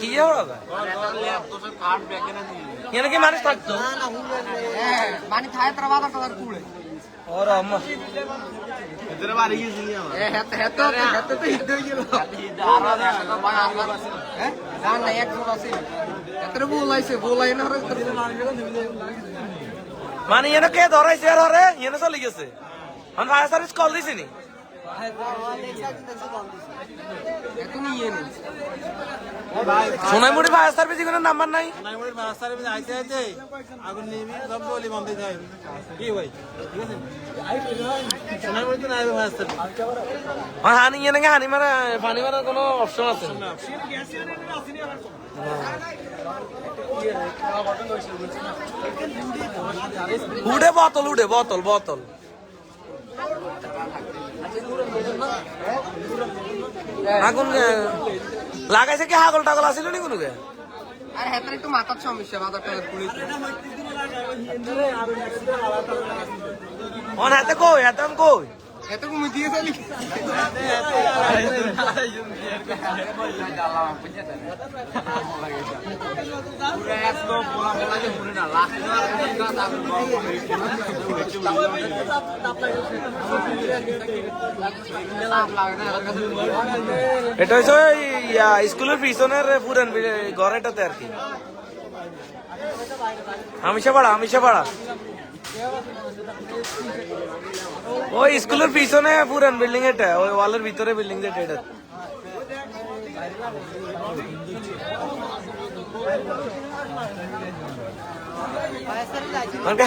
কি এখানে কি মানুষ থাকতো? মানে থায় তারা বাজার টাজার কুড়ে ওর আম্মা। হেতে হেতে হেতে তো হিট গেল না এক জন আছে এত বলাইছে বলাই না মানে এনে কে ধরাইছে আর এনে চলে গেছে। ফায়ার সার্ভিস কল দিছি নি এত নিয়ে নি। সোনাইমুড়ি ফায়ার সার্ভিস এখানে নাম্বার নাই? নাইমুড়ির রাস্তার মধ্যে আইতে আইতে আগুন নিবি সব বলি বন্ধ যায়। কি ভাই? ঠিক আছে সোনাইমুড়ি তো নাই রাস্তা আর হানি এনে হানি মারা পানি মারার কোনো অপশন আছে? না উঠে বোতল উঠে বোতল বোতল আগুন লাগাইছে কি হাগল টাগল আছিল নি কোনো কে আর হেতে একটু মাথার সমস্যা টাজার কুড়ে অন হাতে কই হাতে কই? এত কমে দিয়ে চলি। এটা হচ্ছে স্কুলের পিছনের পুরান ঘর এটাতে আর কি। আমিষা পাড়া আমিষা পাড়া ওই স্কুলের পিছনে পুরান বিল্ডিং এটা ওই ওয়ালের ভিতরে বিল্ডিং যেটা এটা ওকে।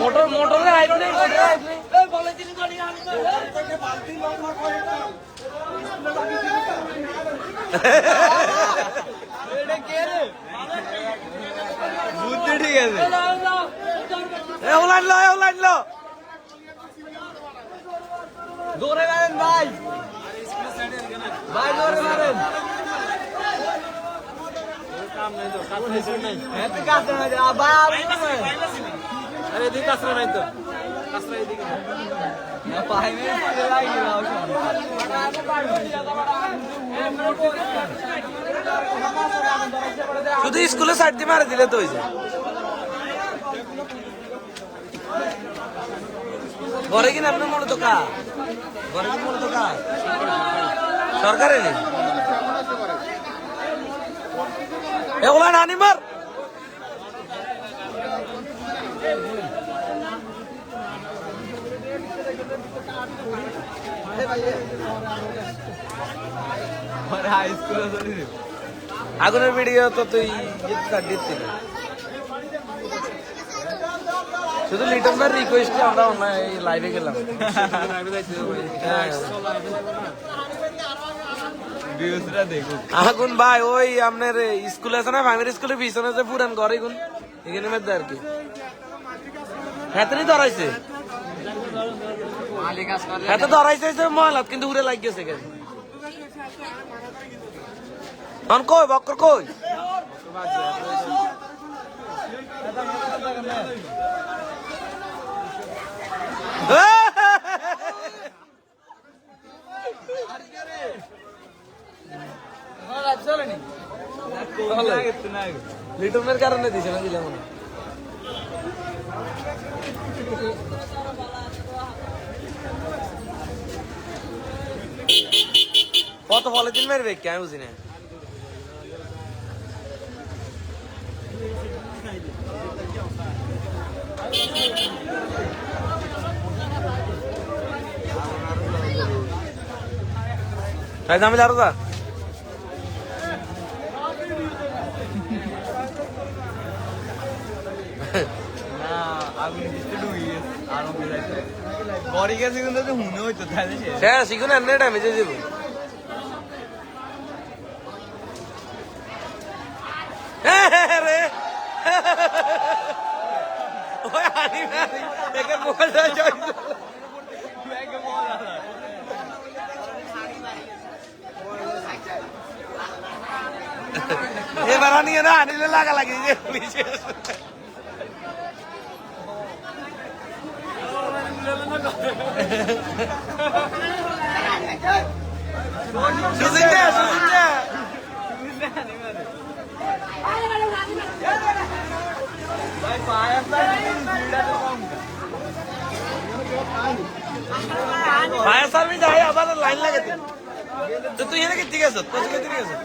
নেই মোটরের হাইট নেই বুদ্ধি ঠিক আছে। এ ওলাইন লো এ ওলাইন লো। দৌড়ে মারেন ভাই। ভাই দৌড়ে মারেন কাম নাই তো কাজ নাই এত কাজ না আবার আরে এদিকে কাজরা নাই তো। কাজরা এদিকে। শুধু স্কুলে সাইড দিয়ে মারে দিলে তো হয়েছে ঘরে কিনা আপনার মূলত কা ঘরে কি মূলত কা সরকারে নেই এগুলা নানি মার। আগুনের ভিডিও তো তুই শুধু ভাই রিকোয়েস্টে আমরা লাইভে গেলাম। আগুন ভাই, ওই আপনার স্কুল আছে না? প্রাইমারি স্কুলের পিছনে আছে পুরান ঘরে এগুন, এখানে আর কি। হাতে ধরাইছে কাজ ধরাইছে ময়লা কিন্তু উড়ে লাগ গেছে কেন তখন কই বক্কর কই? লিটনের কারণে দিছে না দিলাম না। কত ফলে দিন মারবে কে? আমি বুঝি না। তাই দামি না আগুন দিতে ডুবি গেছে আর অফিস যাইতে গেছে কিন্তু তো হুনে হইতো, তাহলে একে মোবাইলটা জয় এবার আনিয়ে না, আনিলে লাগা লাগি সুজিন্দা সুজিন্দা ভাই পায় ফায়ার সার্ভিস आहे আবার লাইন লাগাতে তো। তুই এনে কিती গেছত তোর কিती গেছত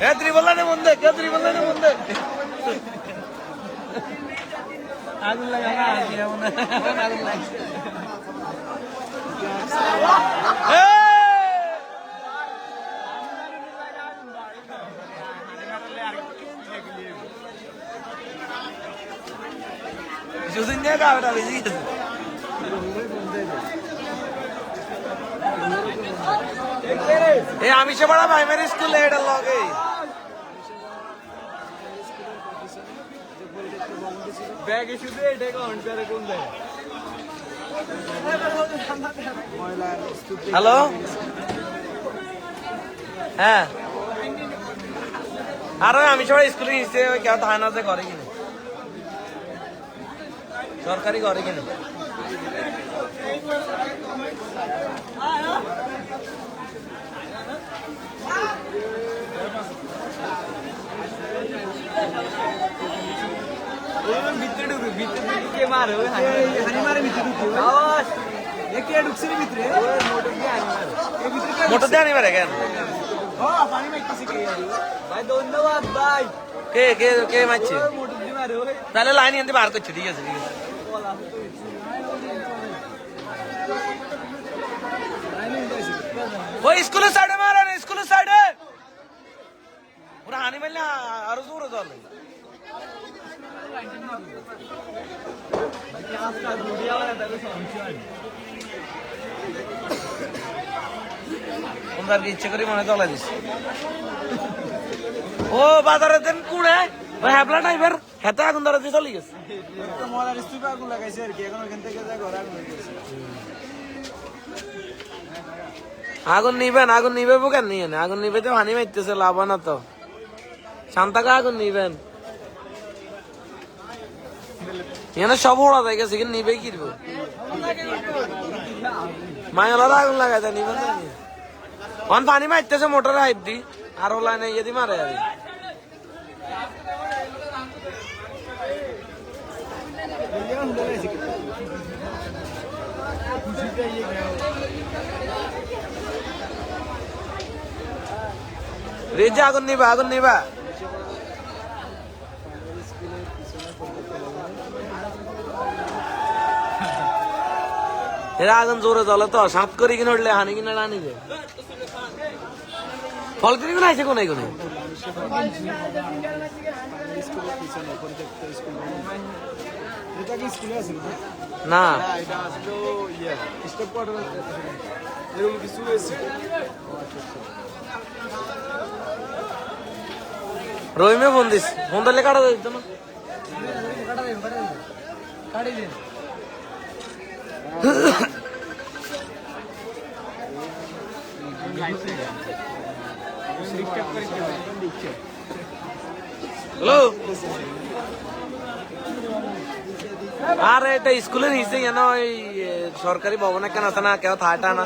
এ ত্রিবল্লানে মুন্দে কে ত্রিবল্লানে মুন্দে আগুন লাগা না আগুন এ সুজিন্দা গাওটা বেশি গেছে। এ আমি সে বড় প্রাইমারি স্কুলে এটা লগে। ব্যাগে শুধু এটা কাউন্ট করে কোন দেয় হ্যালো হ্যাঁ। আরে, আমি সবাই স্কুলে নিচ্ছে ওই কেউ ধান আছে করে কিনে। সরকারি করে কিনে। ভিতরে ঢুকে মোটর দিয়ে হানি মারে কেন ধন্যবাদ ভাই কে কে কে মারছে তাহলে লাইন এনতে বার করছে ঠিক আছে ঠিক আছে ওই স্কুলের সাইডে মারেন স্কুলের সাইডে ওরা হানি মারলে আরও জোরে চলে আজকাল ভিডিও বানাতে তাহলে সমস্যা হয় তোমরা কি ইচ্ছে করি মনে চলে দিস ও বাজারে দেন কুড়ে। ওই হ্যাবলা টাইপের হেতে আগুন ধরে দিয়ে চলে গেছে। আগুন লাগাইছে আর কি এখন ওখান থেকে যা ঘরে আগুন নিবেন আগুন নিবে কেন নিয়ে আগুন নিবে তো হানি মারতেছে লাভ না তো। শান্তাকে আগুন নিবেন। এখানে সব ওড়া যায় গেছে, কিন্তু নিবে কি দিব? মায়ালার আগুন লাগাই দেয় নিবেন না নিয়ে। অন পানি মারতেছে, মোটরে হাইপ দি। আর ও লাইনে ইয়ে দি মারে আর রেজে, আগুন নিবা আগুন নিবা। এরা আগুন জোরে জ্বলে তো সাত করে কিনে উঠলে হানি কিনে আনি যায় ফল কিনে কিনে আছে কোনে কোনে? না। এরকম কিছু রহিমে ফোন দিস। ফোন দিলে কাটা দিত না হ্যালো। আর এটা স্কুলের নিচে কেন? ওই সরকারি ভবনে কেন আছে না? কেউ থাটা না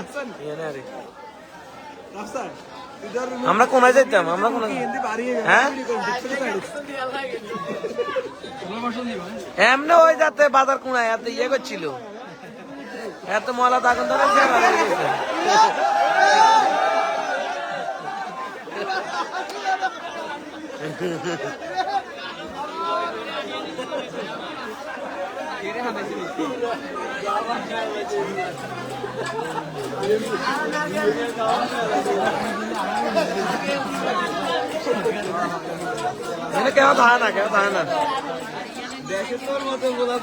আমরা কোনায় যাইতাম, আমরা কোনায় হ্যাঁ? এমনি ওই যাতে বাজার কোনায়, এত ইয়ে করছিল। এত মলা দাগুন ধরে কেউ ধায় না কেউ ধায় না। দেশে তোর মতো গোলা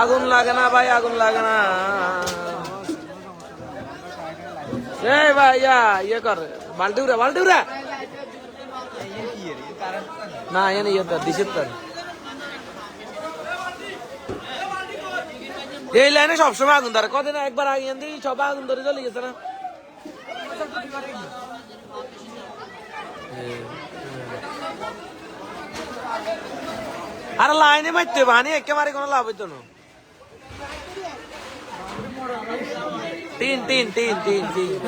আগুন লাগে না ভাই, আগুন লাগে না। এই ভাই, ইয়া ইয়ে কর বাল্টি উড়া বাল্টি উড়া না এনে তার দিশের তার এই লাইনে সবসময় আগুন ধরে। কদিন একবার আগে সব আগুন ধরে চলে গেছে না। আর লাইনে মারতে বানি একেবারে কোনো লাভ হইতো না। তিন তিন তিন তিন তিন।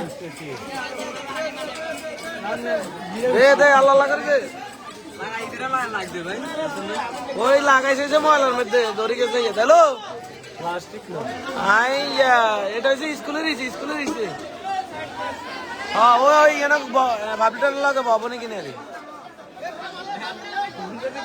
লাগাইছে যে গেছে আইয়া, এটা ইসে হ্যাঁ লাগে ভবনে কিনে রে যদি পারে বেঁধে রাখবে ফায়ার তারে যাই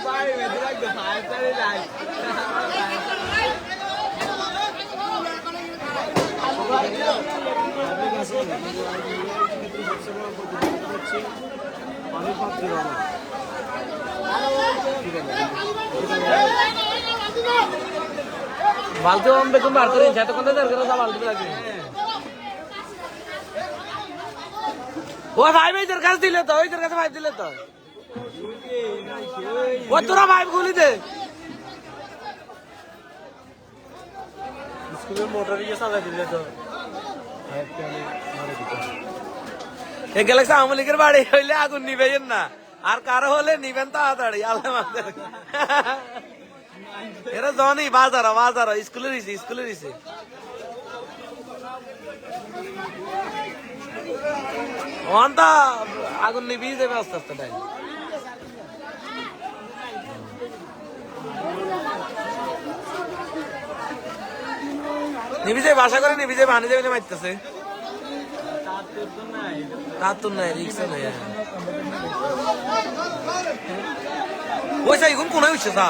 বালতি আমি বেতন বার করে নিচ্ছে এতক্ষণ দরকার যা বালতি লাগে ও ভাই, ভাইদের কাছে দিলে তো ওইদের কাছে ভাই দিলে তো। ও তোরা ভাই গুলি দে। স্কুলের মোটর ইয়ে সাজা দিলে তো। এ গ্যালাক্সি আওয়ামী লীগের বাড়ি হইলে আগুন নিবেন না? আর কারও হলে নিবেন তাড়াতাড়ি আল্লাহ এরা জনি বাজার বাজার ইসে স্কুলের ইসে অন্তা আগুন নিবি দেবে আস্তে আস্তে নিবিজে বাসা করে নিবিজে বানি দেবে মারতেছে তার তো নাই রিক্সা নাই ওই সাই কোন কোন হইছে সা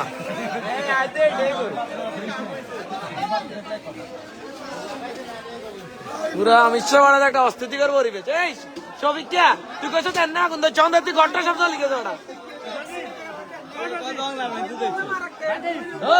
পুরা মিশ্র বাড়ার একটা অস্থিতিকর পরিবেশ। এই সবিক তুই কইছ তেন না কোন চন্দ্র তুই ঘণ্টা শব্দ লিখে ওটা। ও।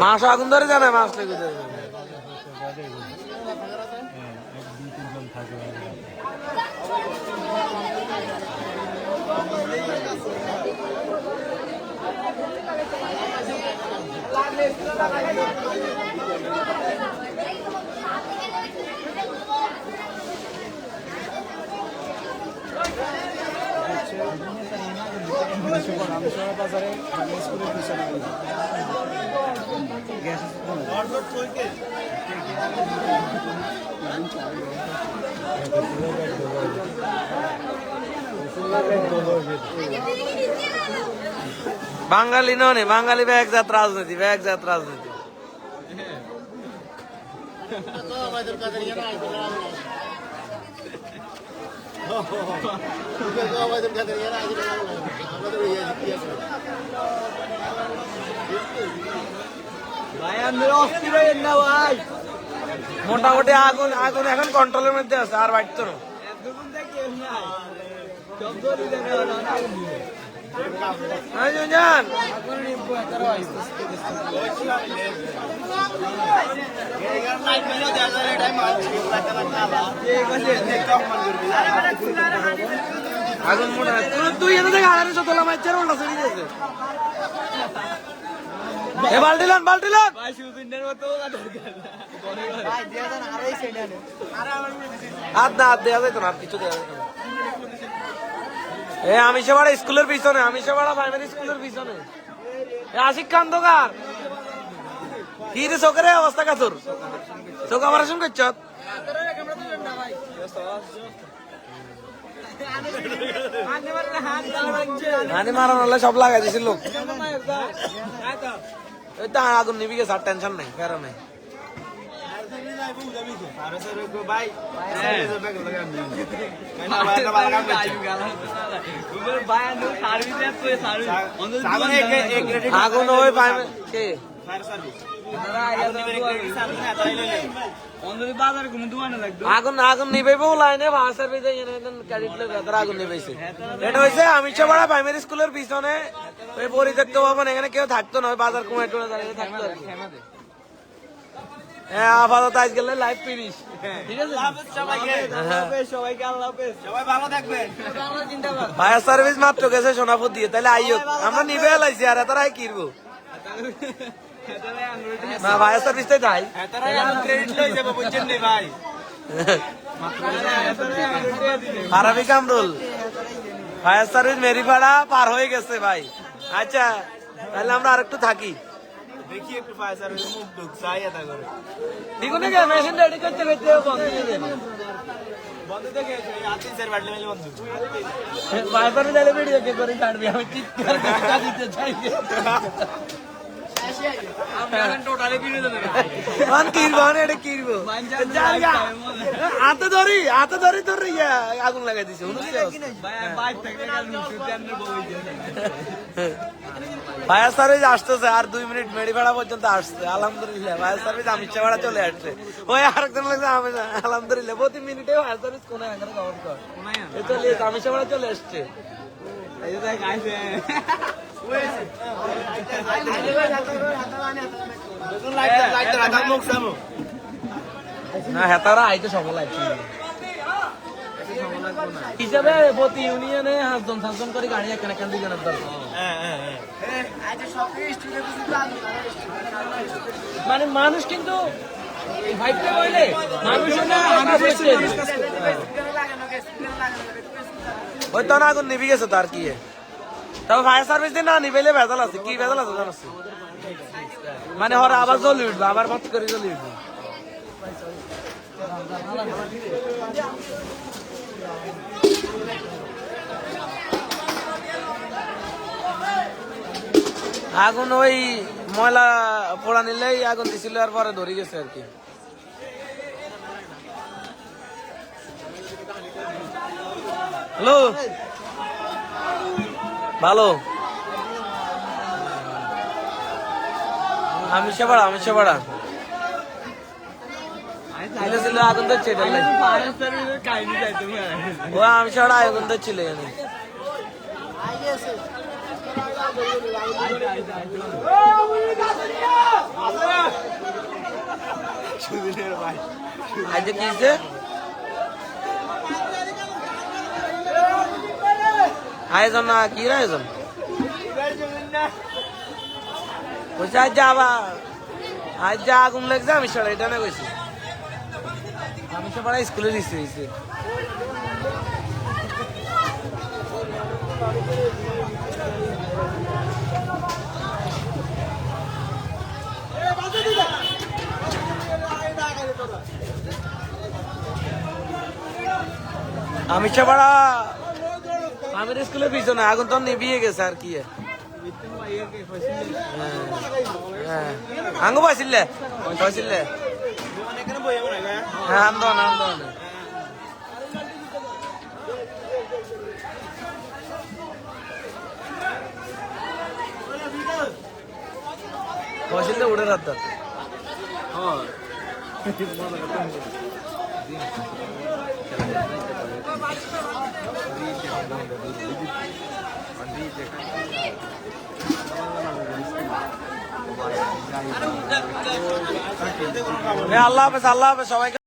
মাছ আগুন ধরে জানে মাছ লেগে রামেশ্বর বাজারে বাঙালি নয় বাঙালি ব্যাগজাত রাজনীতি ব্যাগজাত রাজনীতি ভাই আমি হয়ে মোটামুটি আগুন আগুন এখন কন্ট্রোলের মধ্যে আছে আর বাড়তো না। এতক্ষণ আগুন মোটা তুই এনে থেকে আড়াইশো তোলা গেছে এ বালতি লন বালতি লন। ভাই সুবিন্দের মতো ওলা দরকার হাত না হাত দেওয়া যেত না কিছু দেওয়া যেত না। এ আমি স্কুলের পিছনে প্রাইমারি স্কুলের পিছনে। আশিক খান দোকার কি রে চোখের অবস্থা কাতুর? চোখ অপারেশন করছ? হানি মারান হলে সব লাগাই দিছিল লোক। ওই তো আগুন নিবি গেছে আর টেনশন নাই ফেরো নাই। আগুন ওই প্রাইমারি কে? বাজার কোনো দোকানে লাগতো আগুন আগুন নিবেবো লাইনে ভাষার ভিতরে ক্যাডিট লোক তারা আগুন নিবেছে এটা হয়েছে আমি সবাই প্রাইমারি স্কুলের পিছনে ওই পরিত্যক্ত ভবন এখানে কেউ থাকতো না বাজার কুমার টুমে দাঁড়িয়ে থাকতো হ্যাঁ আপাতত আজ গেলে লাইভ ফিনিশ ঠিক আছে? হ্যাঁ। সবাইকে আল্লাহ সবাই ভালো থাকবেন। ফায়ার সার্ভিস মাত্র গেছে সোনাপুর দিয়ে তাহলে আইও। আমরা নিবে লাইছি আর এত রায় কিনবো না ফায়ার সার্ভিস তাই তাই ক্রেডিট লই যাব বুঝছেন নি ভাই আরবি কামরুল ফায়ার সার্ভিস মেরিপাড়া পার হয়ে গেছে ভাই আচ্ছা তাহলে আমরা আরেকটু থাকি দেখি একটু পয়সার মুখ ঢুক চাই এটা করে দ্বিগুণে গে মেশিন রেডি করতে করতে বন্ধ হয়ে যাবে বন্ধ থেকে আতিন স্যার বাড়লে মিলে বন্ধ ফায়ার সার্ভিস আইলে ভিডিও কে করে ছাড়বি আমি চিৎকার করে টাকা দিতে চাই ফায়ার সার্ভিস আসতেছে আর দুই মিনিট মেডি ভাড়া পর্যন্ত আসছে আলহামদুলিল্লাহ ফায়ার সার্ভিস আমি ভাড়া চলে আসছে ওই আরেকজন লাগছে আলহামদুলিল্লাহ প্রতি মিনিটে ফায়ার সার্ভিস কোনে চলে আমি ভাড়া চলে আসছে না, হেতারা আইতে আছে হিসাবে প্রতি ইউনিয়নে হাতজন সাতজন করে গাড়ি এখান দুজনের দরকার। মানে মানুষ কিন্তু ওই তো না আগুন নিবি গেছে তার কি তবে ফায়ার সার্ভিস দিয়ে না, নিবেলে ভেজাল আছে, কি ভেজাল আছে জানাস মানে হর আবার জ্বলি উঠবে আবার মত করে জ্বলি উঠবে। আগুন ওই ময়লা পোড়া নিলেই আগুন দিছিল আর পরে ধরে গেছে আর কি। হ্যালো। ভালো। আমি আমি ছিল ছিল আগুন তো ছিল কাহিনী যাইতে ও আমি সেবাড়া আগুন তো ছিল এখানে। ভাই কি আয়োজন না, কি আয়োজন? বলছে, আজ যা আবার, আজ যা আগুন লাগছে, আমি সবাই এটা না কইছি। আমি সবাই স্কুলে দিচ্ছি দিচ্ছি আমি সবাড়া আমির স্কুলের পিছনে আগুন তো নিবিয়ে গেছে আর কি হ্যাঁ। আঙ্গ পাইছিলে? পাইছিলে? এখানে হ্যাঁ আন্দোলন আন্দোলন পাইছিলে উড়ে রাত আল্লাহ হাফেজ আল্লাহ হাফেজ সবাইকে